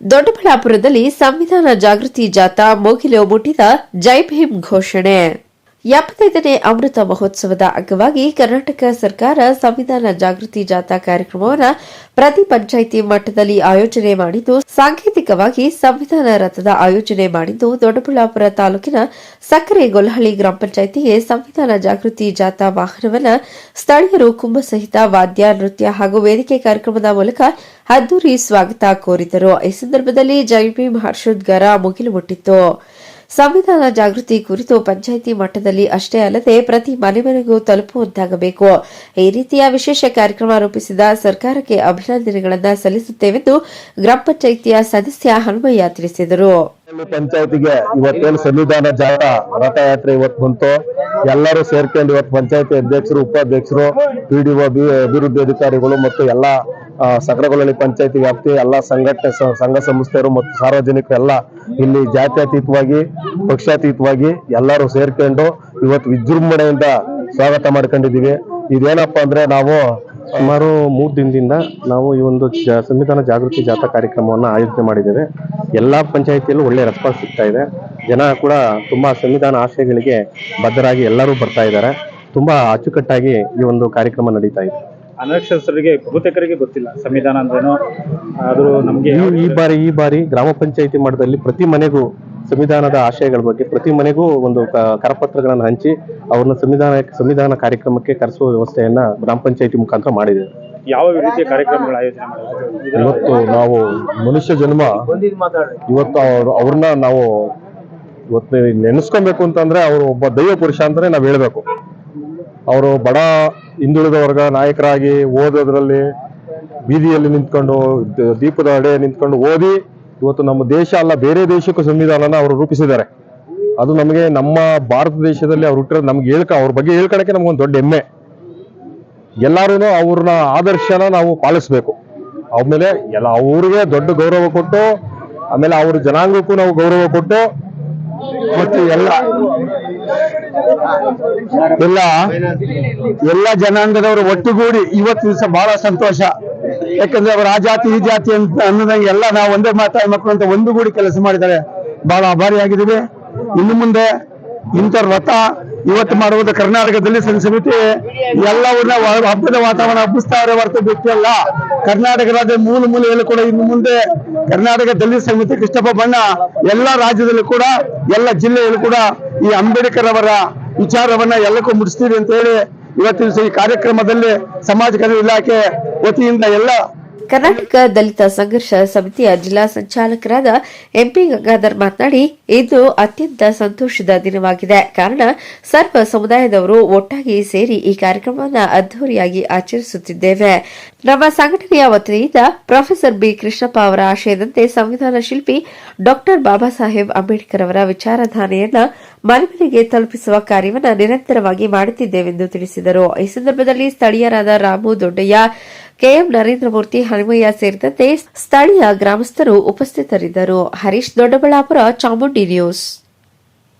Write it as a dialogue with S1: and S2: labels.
S1: ದೊಡ್ಡಬಳ್ಳಾಪುರದಲ್ಲಿ ಸಂವಿಧಾನ ಜಾಗೃತಿ ಜಾಥಾ ಮುಗಿಲು ಮುಟ್ಟಿದ ಜೈ ಭೀಮ್ ಘೋಷಣೆ. ಎಪ್ಪತ್ತೈದನೇ ಅಮೃತ ಮಹೋತ್ಸವದ ಅಂಗವಾಗಿ ಕರ್ನಾಟಕ ಸರ್ಕಾರ ಸಂವಿಧಾನ ಜಾಗೃತಿ ಜಾಥಾ ಕಾರ್ಯಕ್ರಮವನ್ನು ಪ್ರತಿ ಪಂಚಾಯಿತಿ ಮಟ್ಟದಲ್ಲಿ ಆಯೋಜನೆ ಮಾಡಿದ್ದು, ಸಾಂಕೇತಿಕವಾಗಿ ಸಂವಿಧಾನ ರಥದ ಆಯೋಜನೆ ಮಾಡಿದ್ದು ದೊಡ್ಡಬಳ್ಳಾಪುರ ತಾಲೂಕಿನ ಸಕ್ಕರೆ ಗೊಲ್ಲಹಳ್ಳಿ ಗ್ರಾಮ ಪಂಚಾಯಿತಿಗೆ ಸಂವಿಧಾನ ಜಾಗೃತಿ ಜಾಥಾ ವಾಹನವನ್ನು ಸ್ಥಳೀಯರು ಕುಂಭ ಸಹಿತ ವಾದ್ಯ, ನೃತ್ಯ ಹಾಗೂ ವೇದಿಕೆ ಕಾರ್ಯಕ್ರಮದ ಮೂಲಕ ಅದ್ದೂರಿ ಸ್ವಾಗತ ಕೋರಿದರು. ಈ ಸಂದರ್ಭದಲ್ಲಿ ಜೈವಿ ಮಹರ್ಷೋದ್ಗಾರ ಹರ್ಷೋದ್ಗಾರ ಮುಗಿಲು ಮುಟ್ಟಿತ್ತು. ಸಂವಿಧಾನ ಜಾಗೃತಿ ಕುರಿತು ಪಂಚಾಯಿತಿ ಮಟ್ಟದಲ್ಲಿ ಅಷ್ಟೇ ಅಲ್ಲದೆ ಪ್ರತಿ ಮನೆ ಮನೆಗೂ ತಲುಪುವಂತಾಗಬೇಕು. ಈ ರೀತಿಯ ವಿಶೇಷ ಕಾರ್ಯಕ್ರಮ ರೂಪಿಸಿದ ಸರ್ಕಾರಕ್ಕೆ ಅಭಿನಂದನೆಗಳನ್ನು ಸಲ್ಲಿಸುತ್ತೇವೆಂದು ಗ್ರಾಮ ಪಂಚಾಯಿತಿಯ ಸದಸ್ಯ ಹನುಮಯ್ಯ ತಿಳಿಸಿದರು.
S2: ಪಂಚಾಯತಿಗೆ ಇವತ್ತೇನು ಸಂವಿಧಾನ ಜಾಥಾ ರಥಯಾತ್ರೆ ಇವತ್ತು ಬಂತು. ಎಲ್ಲರೂ ಸೇರ್ಕೊಂಡು ಇವತ್ತು ಪಂಚಾಯತಿ ಅಧ್ಯಕ್ಷರು, ಉಪಾಧ್ಯಕ್ಷರು ಪಿಡಿಒ ಅಭಿವೃದ್ಧಿ ಅಧಿಕಾರಿಗಳು ಮತ್ತು ಎಲ್ಲಾ ಸಕರಗೊಳ್ಳಿ ಪಂಚಾಯತಿ ವ್ಯಾಪ್ತಿ, ಎಲ್ಲ ಸಂಘಟನೆ ಸಂಘ ಸಂಸ್ಥೆಯರು ಮತ್ತು ಸಾರ್ವಜನಿಕರೆಲ್ಲ ಇಲ್ಲಿ ಜಾತ್ಯತೀತವಾಗಿ, ಪಕ್ಷಾತೀತವಾಗಿ ಎಲ್ಲರೂ ಸೇರ್ಕೊಂಡು ಇವತ್ತು ವಿಜೃಂಭಣೆಯಿಂದ ಸ್ವಾಗತ ಮಾಡ್ಕೊಂಡಿದ್ದೀವಿ. ಇದೇನಪ್ಪ ಅಂದ್ರೆ ನಾವು
S3: ಸುಮಾರು ಮೂರು ದಿನದಿಂದ ನಾವು ಈ ಒಂದು ಸಂವಿಧಾನ ಜಾಗೃತಿ ಜಾಥಾ ಕಾರ್ಯಕ್ರಮವನ್ನು ಆಯೋಜನೆ ಮಾಡಿದ್ದೇವೆ. ಎಲ್ಲಾ ಪಂಚಾಯಿತಿಯಲ್ಲೂ ಒಳ್ಳೆ ರೆಸ್ಪಾನ್ಸ್ ಸಿಗ್ತಾ ಇದೆ. ಜನ ಕೂಡ ತುಂಬಾ ಸಂವಿಧಾನ ಆಶಯಗಳಿಗೆ ಬದ್ಧರಾಗಿ ಎಲ್ಲರೂ ಬರ್ತಾ ಇದ್ದಾರೆ. ತುಂಬಾ ಅಚ್ಚುಕಟ್ಟಾಗಿ ಈ ಒಂದು ಕಾರ್ಯಕ್ರಮ ನಡೀತಾ ಇದೆ.
S4: ಅನಕ್ಷರಸ್ಥರಿಗೆ ಬಹುತೇಕರಿಗೆ ಗೊತ್ತಿಲ್ಲ. ಸಂವಿಧಾನ ಅಂದ್ರೇನು? ಆದ್ರೂ ನಮ್ಗೆ
S3: ಈ ಬಾರಿ ಈ ಬಾರಿ ಗ್ರಾಮ ಪಂಚಾಯಿತಿ ಮಟ್ಟದಲ್ಲಿ ಪ್ರತಿ ಮನೆಗೂ ಸಂವಿಧಾನದ ಆಶಯಗಳ ಬಗ್ಗೆ ಪ್ರತಿ ಮನೆಗೂ ಒಂದು ಕರಪತ್ರಗಳನ್ನು ಹಂಚಿ ಅವ್ರನ್ನ ಸಂವಿಧಾನ ಸಂವಿಧಾನ ಕಾರ್ಯಕ್ರಮಕ್ಕೆ ಕರೆಸುವ ವ್ಯವಸ್ಥೆಯನ್ನ ಗ್ರಾಮ ಪಂಚಾಯಿತಿ ಮುಖಾಂತರ ಮಾಡಿದೆ.
S4: ಯಾವ ರೀತಿಯ ಕಾರ್ಯಕ್ರಮಗಳ ಆಯೋಜನೆ ಮಾಡಿದ್ರು?
S2: ಇವತ್ತು ನಾವು ಮನುಷ್ಯ ಜನ್ಮ ಇವತ್ತು ಅವ್ರು ಅವ್ರನ್ನ ನಾವು ಇವತ್ತು ನೆನೆಸ್ಕೊಬೇಕು ಅಂತಂದ್ರೆ ಅವರು ಒಬ್ಬ ದೈವ ಪುರುಷ ಅಂತಾನೆ ನಾವ್ ಹೇಳ್ಬೇಕು. ಅವರು ಬಡ ಹಿಂದುಳಿದ ವರ್ಗ ನಾಯಕರಾಗಿ ಓದೋದ್ರಲ್ಲಿ ಬೀದಿಯಲ್ಲಿ ನಿಂತ್ಕೊಂಡು, ದೀಪದ ಅಡೆ ನಿಂತ್ಕೊಂಡು ಓದಿ ಇವತ್ತು ನಮ್ಮ ದೇಶ ಅಲ್ಲ, ಬೇರೆ ದೇಶಕ್ಕೂ ಸಂವಿಧಾನನ ಅವರು ರೂಪಿಸಿದ್ದಾರೆ. ಅದು ನಮಗೆ ನಮ್ಮ ಭಾರತ ದೇಶದಲ್ಲಿ ಅವ್ರು ಹುಟ್ಟಿರೋದು ನಮ್ಗೆ ಹೇಳ್ಕ, ಅವ್ರ ಬಗ್ಗೆ ಹೇಳ್ಕೊಳಕ್ಕೆ ನಮ್ಗೊಂದು ದೊಡ್ಡ ಹೆಮ್ಮೆ. ಎಲ್ಲರೂ ಅವ್ರನ್ನ ಆದರ್ಶನ ನಾವು ಪಾಲಿಸ್ಬೇಕು. ಆಮೇಲೆ ಎಲ್ಲ ಅವ್ರಿಗೆ ದೊಡ್ಡ ಗೌರವ ಕೊಟ್ಟು, ಆಮೇಲೆ ಅವ್ರ ಜನಾಂಗಕ್ಕೂ ನಾವು ಗೌರವ ಕೊಟ್ಟು, ಮತ್ತು ಎಲ್ಲ ಎಲ್ಲ ಎಲ್ಲ ಜನಾಂಗದವರು ಒಟ್ಟುಗೂಡಿ ಇವತ್ತು ದಿವಸ ಬಹಳ ಸಂತೋಷ. ಯಾಕಂದ್ರೆ ಅವರು ಆ ಜಾತಿ, ಈ ಜಾತಿ ಅಂತ ಅನ್ನೋದಂಗೆ ಎಲ್ಲ ನಾವು ಒಂದೇ ಮಾತಾಡಿ ಮಕ್ಕಳು ಅಂತ ಒಂದುಗೂಡಿ ಕೆಲಸ ಮಾಡಿದ್ದಾರೆ. ಬಹಳ ಆಭಾರಿಯಾಗಿದ್ದೀವಿ ಇನ್ನು ಮುಂದೆ ಇಂಥ ವ್ರತ ಇವತ್ತು ಮಾಡುವುದು ಕರ್ನಾಟಕದಲ್ಲಿ ಸಮಿತಿ ಎಲ್ಲವನ್ನ ಹಬ್ಬದ ವಾತಾವರಣ ಹಬ್ಬಿಸ್ತಾರೆ ಹೊರತು ಬಿಟ್ಟಲ್ಲ. ಕರ್ನಾಟಕ ರಾಜ್ಯ ಮೂಲ ಮೂಲೆಯಲ್ಲೂ ಕೂಡ ಇನ್ನು ಮುಂದೆ ಕರ್ನಾಟಕ ದಲಿತ ಸಮಿತಿ ಕೃಷ್ಣಪ್ಪ ಬಣ್ಣ ಎಲ್ಲ ರಾಜ್ಯದಲ್ಲೂ ಕೂಡ, ಎಲ್ಲ ಜಿಲ್ಲೆಯಲ್ಲೂ ಕೂಡ ಈ ಅಂಬೇಡ್ಕರ್ ಅವರ ವಿಚಾರವನ್ನ ಎಲ್ಲಕ್ಕೂ ಮುಟ್ಟಿಸ್ತೀವಿ ಅಂತ ಹೇಳಿ ಇವತ್ತಿನ ಈ ಕಾರ್ಯಕ್ರಮದಲ್ಲಿ ಸಮಾಜ ಕಲ್ಯಾಣ ಇಲಾಖೆ ವತಿಯಿಂದ ಎಲ್ಲ
S1: ಕರ್ನಾಟಕ ದಲಿತ ಸಂಘರ್ಷ ಸಮಿತಿಯ ಜಿಲ್ಲಾ ಸಂಚಾಲಕರಾದ ಎಂಪಿ ಗಂಗಾಧರ್ ಮಾತನಾಡಿ, ಇದು ಅತ್ಯಂತ ಸಂತೋಷದ ದಿನವಾಗಿದೆ. ಕಾರಣ, ಸರ್ವ ಸಮುದಾಯದವರು ಒಟ್ಟಾಗಿ ಸೇರಿ ಈ ಕಾರ್ಯಕ್ರಮವನ್ನು ಅದ್ದೂರಿಯಾಗಿ ಆಚರಿಸುತ್ತಿದ್ದೇವೆ. ನಮ್ಮ ಸಂಘಟನೆಯ ವತಿಯಿಂದ ಪ್ರೊಫೆಸರ್ ಬಿ ಕೃಷ್ಣಪ್ಪ ಅವರ ಆಶಯದಂತೆ ಸಂವಿಧಾನ ಶಿಲ್ಪಿ ಡಾಕ್ಟರ್ ಬಾಬಾ ಸಾಹೇಬ್ ಅಂಬೇಡ್ಕರ್ ಅವರ ವಿಚಾರಧಾರೆಯನ್ನ ಮನೆಮನೆಗೆ ತಲುಪಿಸುವ ಕಾರ್ಯವನ್ನು ನಿರಂತರವಾಗಿ ಮಾಡುತ್ತಿದ್ದೇವೆಂದು ತಿಳಿಸಿದರು. ಈ ಸಂದರ್ಭದಲ್ಲಿ ಸ್ಥಳೀಯರಾದ ರಾಮು ದೊಡ್ಡಯ್ಯ ಕೆಎಂ ನರೇಂದ್ರಮೂರ್ತಿ ಹನುಮಯ್ಯ ಸೇರಿದಂತೆ ಸ್ಥಳೀಯ ಗ್ರಾಮಸ್ಥರು ಉಪಸ್ಥಿತರಿದ್ದರು. ಹರೀಶ್ ದೊಡ್ಡಬಳ್ಳಾಪುರ ಚಾಮುಂಡಿ ನ್ಯೂಸ್.